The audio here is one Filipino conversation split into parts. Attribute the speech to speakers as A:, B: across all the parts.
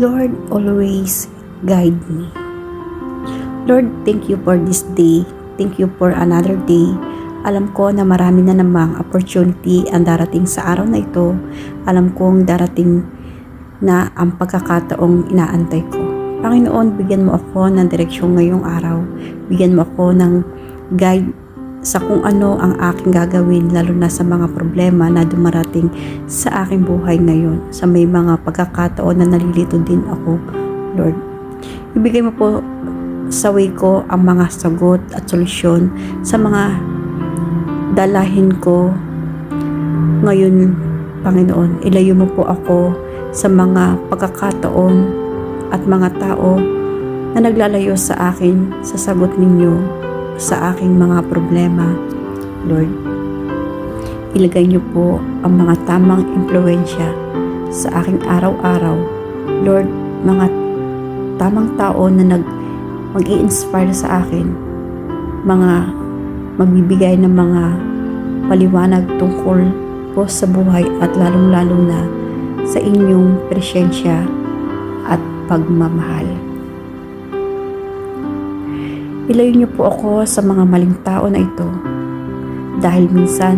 A: Lord, always guide me. Lord, thank you for this day. Thank you for another day. Alam ko na marami na namang opportunity ang darating sa araw na ito. Alam kong darating na ang pagkakataong inaantay ko. Panginoon, bigyan mo ako ng direksyon ngayong araw. Bigyan mo ako ng guide sa kung ano ang aking gagawin lalo na sa mga problema na dumarating sa aking buhay ngayon. Sa may mga pagkakataon na nalilito din ako, Lord. Ibigay mo po sa way ko ang mga sagot at solusyon sa mga dalahin ko ngayon, Panginoon. Ilayo mo po ako sa mga pagkakataon at mga tao na naglalayo sa akin sa sagot ninyo sa aking mga problema, Lord. Ilagay niyo po ang mga tamang impluensya sa aking araw-araw. Lord, mga tamang tao na nag mag inspire sa akin, mga magbibigay ng mga paliwanag tungkol po sa buhay at lalong-lalo na sa inyong presensya at pagmamahal. Ilayo niyo po ako sa mga maling tao na ito dahil minsan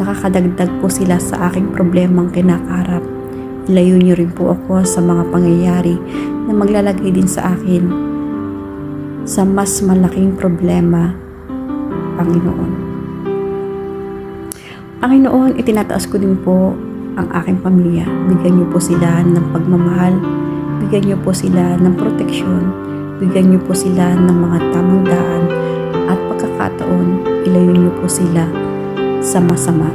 A: nakakadagdag po sila sa aking problemang kinakaharap. Ilayo niyo rin po ako sa mga pangyayari na maglalagay din sa akin sa mas malaking problema, Panginoon. Panginoon, itinataas ko din po ang aking pamilya. Bigyan niyo po sila ng pagmamahal. Bigyan niyo po sila ng proteksyon. Bigyan niyo po sila ng mga tamang daan at pagkakataon, ilayo niyo po sila sa masama.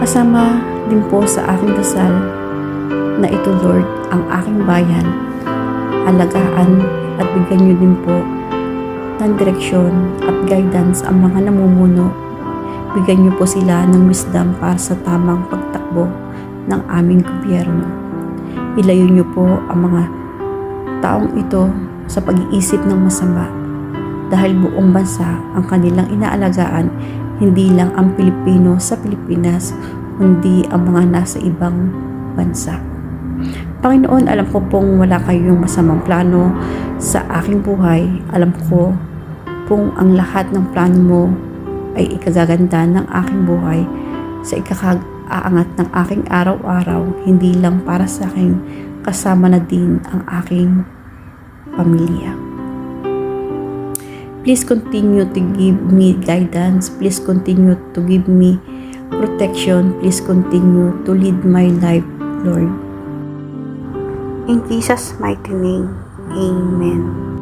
A: Kasama din po sa aking dasal na ito Lord ang aking bayan. Alagaan at bigyan niyo din po ng direksyon at guidance ang mga namumuno. Bigyan niyo po sila ng wisdom para sa tamang pagtakbo ng aming gobyerno. Ilayo niyo po ang mga taong ito sa pag-iisip ng masama dahil buong bansa ang kanilang inaalagaan hindi lang ang Pilipino sa Pilipinas kundi ang mga nasa ibang bansa. Panginoon, alam ko pong wala kayong masamang plano sa aking buhay. Alam ko pong ang lahat ng plano mo ay ikagaganda ng aking buhay sa ikakaaangat ng aking araw-araw, hindi lang para sa akin, kasama na din ang aking pamilya. Please continue to give me guidance. Please continue to give me protection. Please continue to lead my life, Lord. In Jesus' mighty name, Amen.